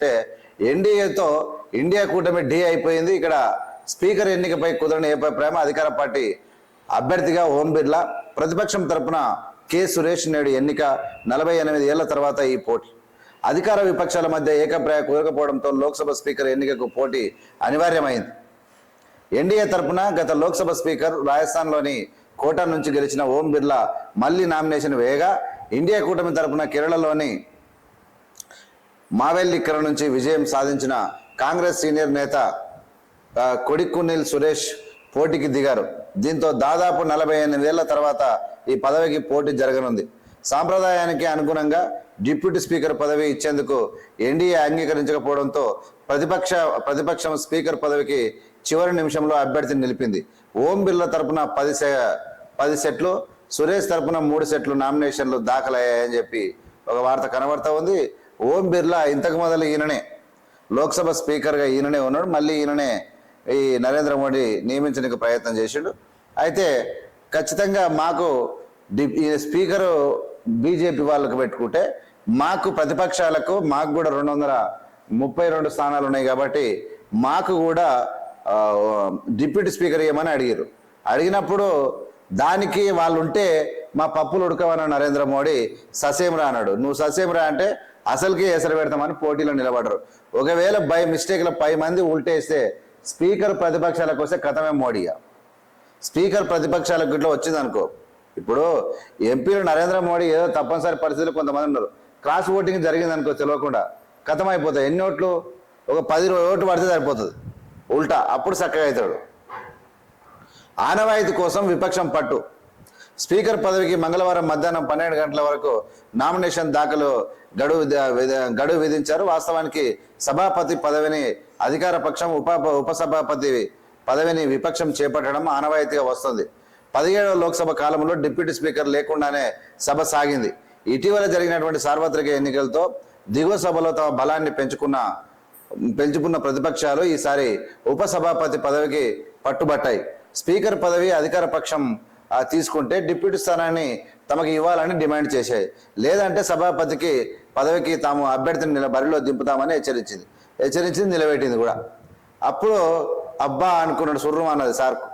అంటే ఎన్డీఏతో ఇండియా కూటమి డి అయిపోయింది. ఇక్కడ స్పీకర్ ఎన్నికపై కుదరని ప్రేమ అధికార పార్టీ అభ్యర్థిగా ఓం బిర్లా ప్రతిపక్షం తరపున కె సురేష్ నేడు ఎన్నిక నలభై ఎనిమిది ఏళ్ళ తర్వాత ఈ పోటీ. అధికార విపక్షాల మధ్య ఏకప్రాయ కుదరకపోవడంతో లోక్సభ స్పీకర్ ఎన్నికకు పోటీ అనివార్యమైంది. ఎన్డీఏ తరపున గత లోక్సభ స్పీకర్ రాజస్థాన్లోని కోటా నుంచి గెలిచిన ఓం బిర్లా మళ్ళీ నామినేషన్ వేయగా ఇండియా కూటమి తరపున కేరళలోని మావెల్లిక్కర నుంచి విజయం సాధించిన కాంగ్రెస్ సీనియర్ నేత ఆ, కొడిక్కునిల్ సురేష్ పోటీకి దిగారు. దీంతో దాదాపు నలభై ఎనిమిదేళ్ళ తర్వాత ఈ పదవికి పోటీ జరగనుంది. సాంప్రదాయానికి అనుగుణంగా డిప్యూటీ స్పీకర్ పదవి ఇచ్చేందుకు ఎన్డీఏ అంగీకరించకపోవడంతో ప్రతిపక్ష ప్రతిపక్షం స్పీకర్ పదవికి చివరి నిమిషంలో అభ్యర్థిని నిలిపింది. ఓం బిర్లా తరపున పది సె పది సెట్లు సురేష్ తరపున మూడు సెట్లు నామినేషన్లు దాఖలయ్యాయని చెప్పి ఒక వార్త కనబడతా ఉంది. ఓం బిర్లా ఇంతకు మొదలు ఈయననే. లోక్సభ స్పీకర్గా ఈయననే ఉన్నాడు. మళ్ళీ ఈయననే ఈ నరేంద్ర మోడీ నియమించడానికి ప్రయత్నం చేసిండు. అయితే ఖచ్చితంగా మాకు డి- ఈ స్పీకరు బీజేపీ వాళ్ళకు పెట్టుకుంటే మాకు ప్రతిపక్షాలకు మాకు కూడా రెండు వందల ముప్పై రెండు స్థానాలు ఉన్నాయి కాబట్టి మాకు కూడా డిప్యూటీ స్పీకర్ ఇవ్వమని అడిగారు అడిగినప్పుడు దానికి వాళ్ళు ఉంటే మా పప్పులు ఉడకవన్న నరేంద్ర మోడీ ససేమ్రా అన్నాడు. నువ్వు ససేమ్రా అంటే అసలుకి ఎసరు పెడతామని పోటీలో నిలబడరు ఒకవేళ బై మిస్టేక్లో పై మంది ఉల్టేస్తే స్పీకర్ ప్రతిపక్షాలకు వస్తే కథమే మోడీగా స్పీకర్ ప్రతిపక్షాలకు ఇట్లా వచ్చింది అనుకో ఇప్పుడు ఎంపీలు నరేంద్ర మోడీ ఏదో తప్పనిసరి పరిస్థితులు కొంతమంది ఉన్నారు. క్రాస్ ఓటింగ్ జరిగింది అనుకో తెలియకుండా కథం అయిపోతాయి ఎన్ని ఓట్లు? ఒక పది ఓట్లు పడితే సరిపోతుంది. ఉల్టా అప్పుడు చక్కగా అవుతాడు. ఆనవాయితీ కోసం విపక్షం పట్టు. స్పీకర్ పదవికి మంగళవారం మధ్యాహ్నం పన్నెండు గంటల వరకు నామినేషన్ దాఖలు గడువు గడువు విధించారు. వాస్తవానికి సభాపతి పదవిని అధికార పక్షం ఉప ఉపసభాపతి పదవిని విపక్షం చేపట్టడం ఆనవాయితీగా వస్తుంది. పదిహేడవ లోక్సభ కాలంలో డిప్యూటీ స్పీకర్ లేకుండానే సభ సాగింది. ఇటీవల జరిగినటువంటి సార్వత్రిక ఎన్నికలతో దిగువ సభలో తమ బలాన్ని పెంచుకున్న పెంచుకున్న ప్రతిపక్షాలు ఈసారి ఉపసభాపతి పదవికి పట్టుబట్టాయి. స్పీకర్ పదవి అధికార పక్షం తీసుకుంటే డిప్యూటీ స్థానాన్ని తమకు ఇవ్వాలని డిమాండ్ చేశాయి. లేదంటే సభాపతికి పదవికి తాము అభ్యర్థిని నిల బరిలో దింపుతామని హెచ్చరించింది. హెచ్చరించింది నిలబెట్టింది కూడా. అప్పుడు అబ్బా అనుకున్నాడు సుర్రం అన్నది సార్కు.